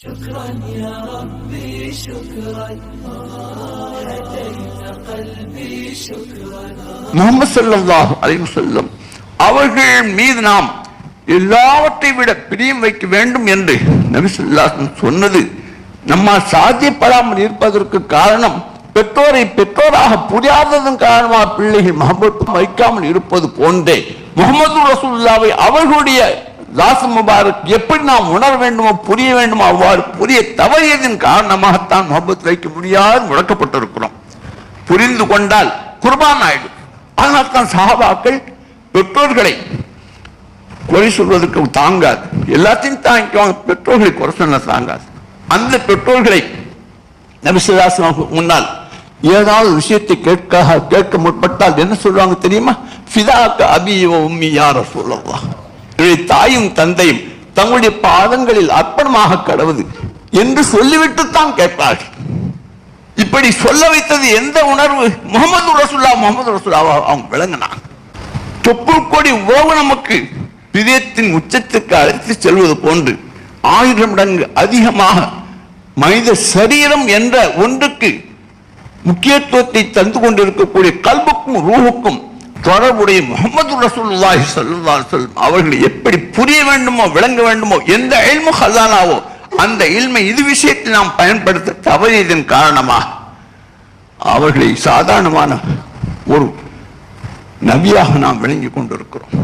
شكرا يا ربي شكرا هديت قلبي شكرا முகமது ஸல்லல்லாஹு அலைஹி வஸல்லம் அவர்கள் மீது நாம் எல்லாவற்றை விட பிரியம் வைக்க வேண்டும் என்று நபி ஸல்லல்லாஹு அலைஹி வஸல்லம் சொன்னது நம்மால் சாத்தியப்படாமல் இருப்பதற்கு காரணம் பெற்றோரை பெற்றோராக புரியாததன் காரணமாக பிள்ளைகள் மஹபத்தும் வைக்காமல் இருப்பது போன்றே முகமது ரசூலுல்லாவை அவர்களுடைய தாசு முபாரக் எப்படி நாம் உணர வேண்டுமோ புரிய வேண்டுமோ அவ்வாறு புரிய தவறியதின் காரணமாகத்தான் முகப்பத் வைக்க முடியாது முழக்கப்பட்டிருக்கிறோம் புரிந்து கொண்டால் குர்பான் ஆயிடும். அதனால் தான் சஹாபாக்கள் பெற்றோர்களை குறை சொல்வதற்கு தாங்காது. எல்லாத்தையும் தாங்கிக்குவாங்க. பெற்றோர்களை குறை சொன்ன தாங்காது. அந்த பெற்றோர்களை நபிசுதாசன் முன்னால் ஏதாவது விஷயத்தை கேட்க கேட்க முற்பட்டால் என்ன சொல்லுவாங்க தெரியுமா? ஃபிதாக்க அபியோ உம்மி யார சொல்லவா தாயும் தந்தையும் தங்களுடைய பாதங்களில் அர்ப்பணமாக கடவுது என்று சொல்லிவிட்டுத்தான் கேட்பார்கள். இப்படி சொல்ல வைத்தது எந்த உணர்வு? முகமது ரசுல்லா முகமது ரசுல்லாவா அவங்க விளங்கினான் தொப்புள் கோடி உறவு நமக்கு பிரியத்தின் உச்சத்திற்கு அழைத்து செல்வது போன்று ஆயிரம் மடங்கு அதிகமாக மனித சரீரம் என்ற ஒன்றுக்கு முக்கியத்துவத்தை தந்து கொண்டிருக்கக்கூடிய கல்புக்கும் ரூஹுக்கும் தொடர்புடைய முகமது ரசூல்லாஹி சல்லா அலைஹி அவர்கள் அவர்களை எப்படி புரிய வேண்டுமோ விளங்க வேண்டுமோ எந்த இல்மு ஹசானாவோ அந்த இல்மை இது விஷயத்தில் நாம் பயன்படுத்த தவறியதன் காரணமாக அவர்களை சாதாரணமான ஒரு நபியாக நாம் விளங்கி கொண்டிருக்கிறோம்.